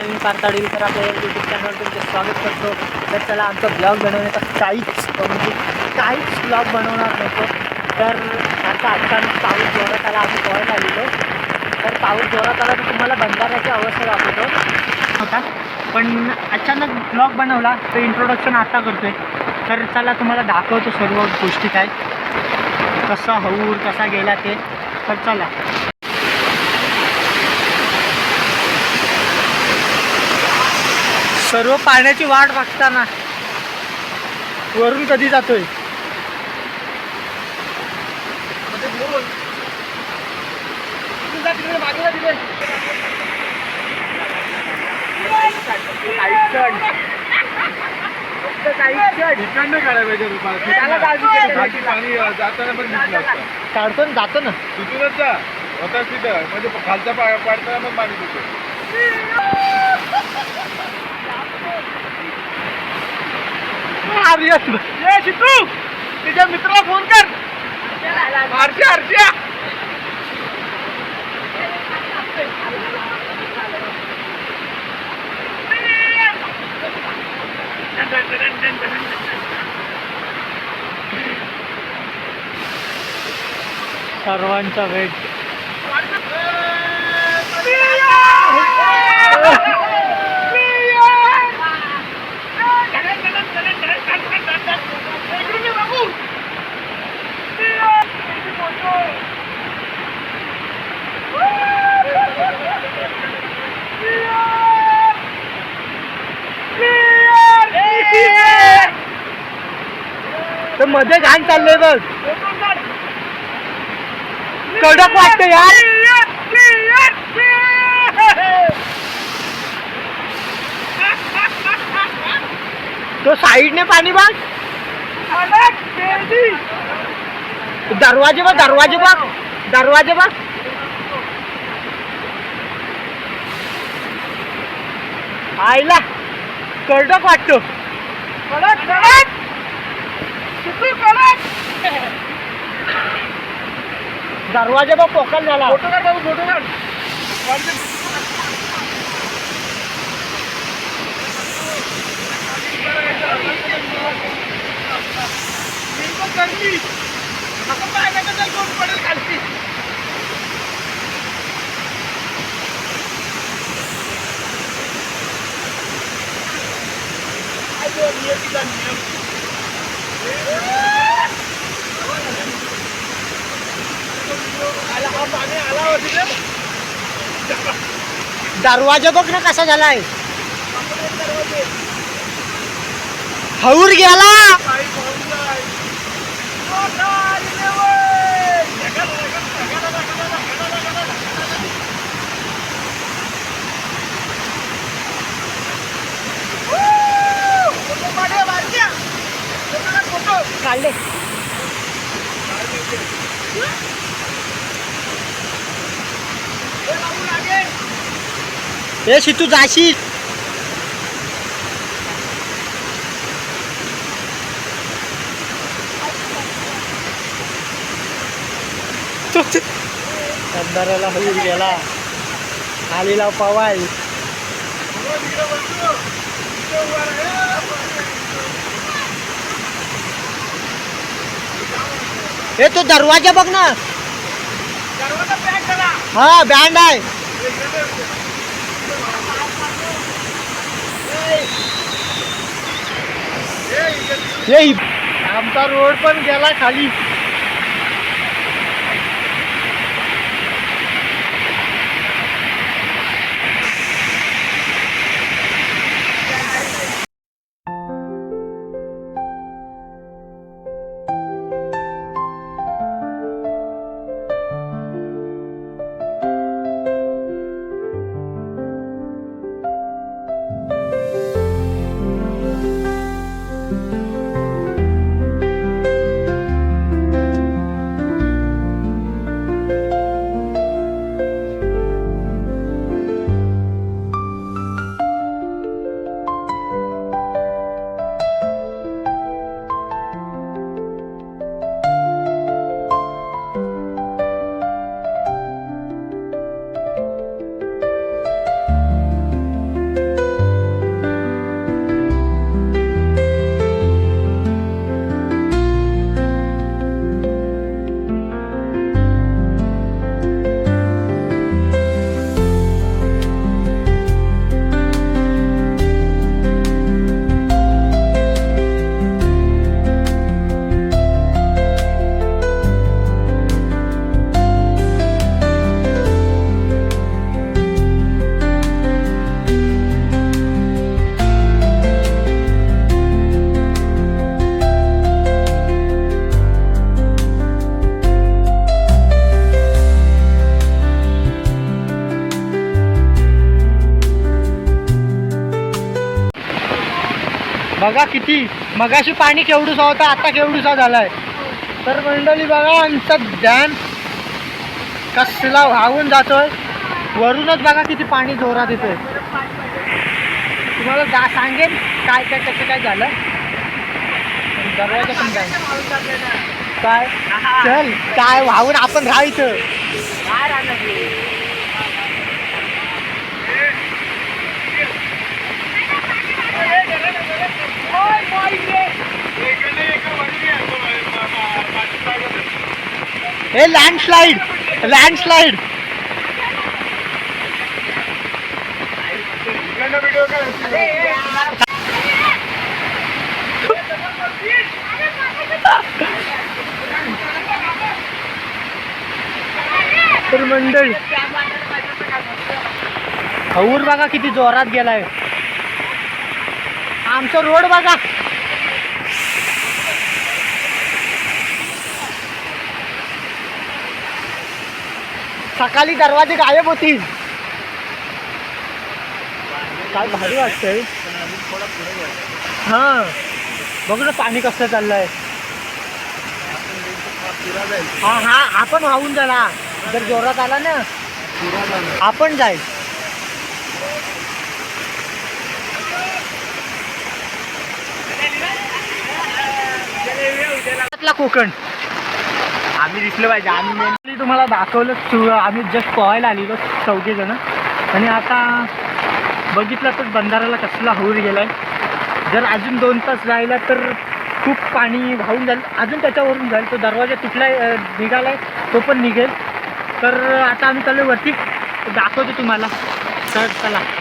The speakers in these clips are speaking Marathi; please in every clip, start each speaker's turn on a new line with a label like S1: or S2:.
S1: नवीन पारताडील तर आपल्या यूट्यूब चॅनलवर तुमचं स्वागत करतो. तर चला आमचा ब्लॉग बनवण्याचा काहीच म्हणजे काहीच ब्लॉग बनवणार नव्हतो तर आता अचानक पाऊस जोरात आला आम्ही पोहायला आलेलो. तर पाऊस जोरात आला तर तुम्हाला बंधाऱ्याची अवस्था दाखवतो. होता पण अचानक ब्लॉग बनवला तर इंट्रोडक्शन आता करतोय. तर चला तुम्हाला दाखवतो सर्व गोष्टी काय. कसा हऊर कसा गेला ते. तर चला. सर्व पाण्याची वाट बघताना वरून कधी जातोय?
S2: जाताना. पण
S1: काढतो ना जातो ना
S2: तिथूनच जा होता तिथं म्हणजे खालचा पा- पाडताना पण पाणी तिथे अरे
S1: ये शितू तुझ्या मित्राला फोन कर.
S2: हर्षा हर्षा
S1: सर्वांचा वेट. तर मध्ये घाण चाललंय बघ. कडक वाटत यार. तो साईडने पाणी बघ दरवाजे बघ दरवाजे बघ. दरवाजे बघ. आईला कडक वाटतो. कडक दरवाजा बघ पोकल झाला
S2: फोटो काढ बाबू फोटो काढ
S1: दरवाजा बघ ना कसा झालाय? हौर गेला. काढले. ए शितू जाशी अंधाराला होईल गेला. आलीला पवाय हे तो दरवाजा बघ ना. हा बँड आहे. आमचा रोड पण गेला खाली. बघा किती. मगाशी पाणी केवढूसा होता आता केवढूसा झालाय. तर मंडळी बघा आमचा डॅम कसला वाहून जातोय. वरूनच बघा किती पाणी जोरात येतोय. तुम्हाला जा सांगेन काय काय कसं काय झालं. दरवाजा पण काय काय? चल काय वाहून आपण राहायचं हे लँडस्लाईड लँडस्लाईड तर मंडळी हऊर बघा किती जोरात गेलाय. आमचा रोड बघा. सकाळी दरवाजे गायब होतील. काय भारी वाटतंय. हा. बघ ना पाणी कसं चाललंय. हा हा आपण वाहून झाला जर जोरात आला ना आपण जाईल. कोकण. आम्ही दिसलं पाहिजे. आम्ही मेनली म्हणजे तुम्हाला दाखवलं तू आम्ही जस्ट पोहायला आलेलो चौघे जण. आणि आता बघितलं तर बंधाराला कसला होऊर गेलाय. जर अजून दोन तास राहिला तर खूप पाणी वाहून जाईल. अजून त्याच्यावरून जाईल. तो दरवाजा तुटलाय निघाला निघालाय तो पण निघेल. तर आता आम्ही चालू वरती. दाखवतो तुम्हाला. तर चला.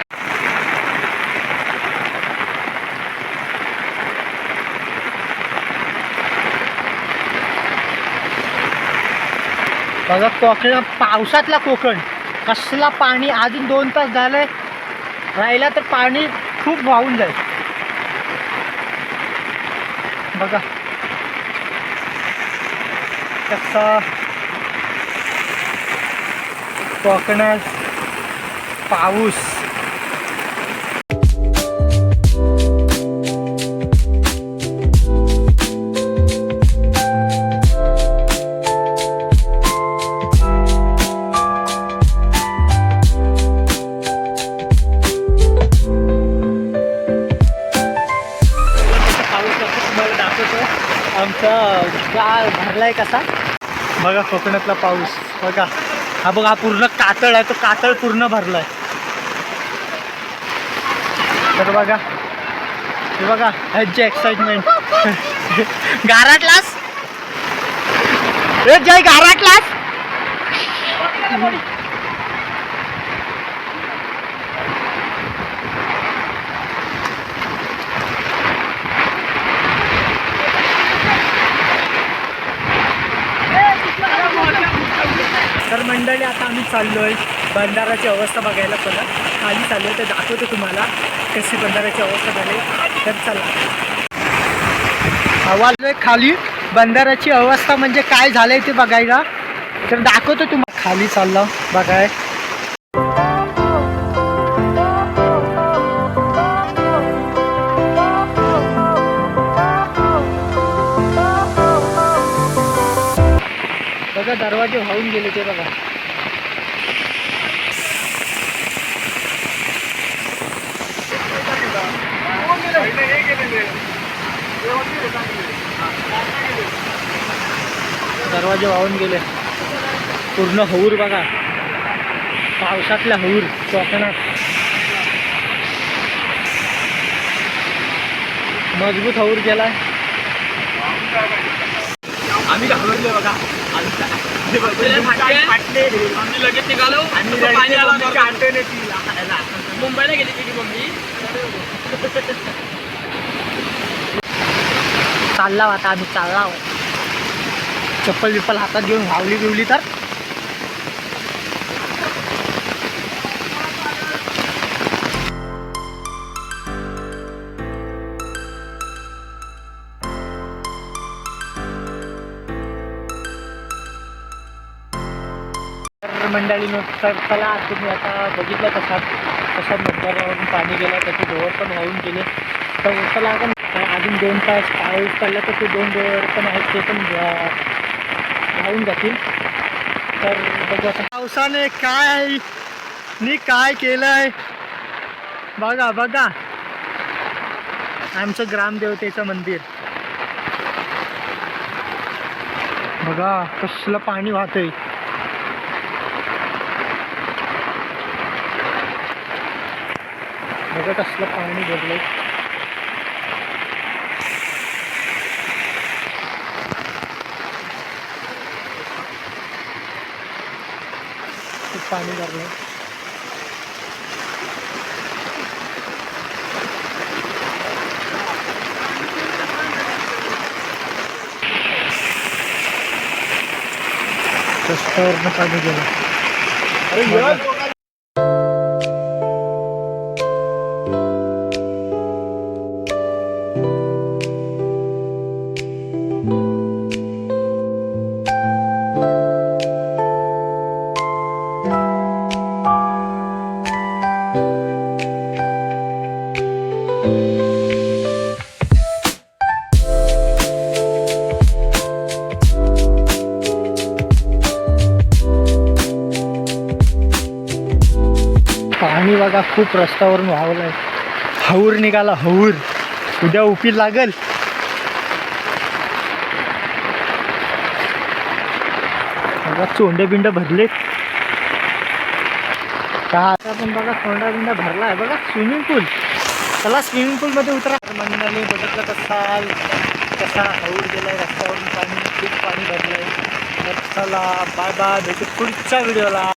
S1: बघा कोकण पावसातला कोकण. कसला पाणी अजून दोन तास झालंय. राहिला तर पाणी खूप वाहून जाईल. बघा. कसा कोकणात पाऊस. आहे कसा? बघा कोकणातला पाऊस. बघा. हा बघा हा पूर्ण कातळ आहे. तो कातळ पूर्ण भरलाय. तर बघा. हे बघा ह्याची एक्साइटमेंट गाराटलास जय गाराटलास तर मंडळी आता आम्ही चाललो आहे बंधाराची अवस्था बघायला चला. खाली चाललो आहे ते दाखवतो तुम्हाला कशी बंधाराची अवस्था झाली. तर चला. आवाज आहे खाली. बंधाराची अवस्था म्हणजे काय झालंय ते बघायला. तर दाखवतो तुम्हाला खाली चाललं बघाय बघा दरवाजे वाहून गेले ते बघा. दरवाजे वाहून गेले. पूर्ण हऊर बघा. पावसातल्या हऊर कोकणात. मजबूत हऊर गेलाय.
S2: आम्ही घाबरले बघा. आम्ही लगेच निघालो. पाणी आला मुंबईला गेली ती मम्मी.
S1: चालला आता आम्ही चालला चप्पल बिप्पल हातात घेऊन वावली बिवली तर. तर तर चला तुम्ही आता बघितलं कसा कशा मतदारावरून पाणी गेलं त्याचे डोअर पण वाहून गेले. तर चला आपण अजून दोन तास पाऊस पडला तर ते दोन डोर पण आहेत ते पण वाहून जातील. तर बघू आता. पावसाने काय नी काय केलंय? बघा बघा. आमचं ग्रामदेवतेचं मंदिर. बघा कसलं पाणी वाहतंय. बघा कसलं पाणी भरलंय खूप पाणी भरलंय रस्त्यावरनं पाणी गेलं पाणी बघा खूप रस्त्यावरून वाहवलंय हऊर निघाला हऊर उद्या उपी लागल. बघा चोंडे बिंड भरले. का आता पण बघा चोंडा बिंड भरला आहे. बघा स्विमिंग पूल चला स्विमिंग पूलमध्ये उतरा. मंडळी बघितलं असाल कसा हऊर गेलाय रस्त्यावरून पाणी खूप पाणी भरलंय. तर चला बाय बाय भेटू पुढच्या व्हिडिओला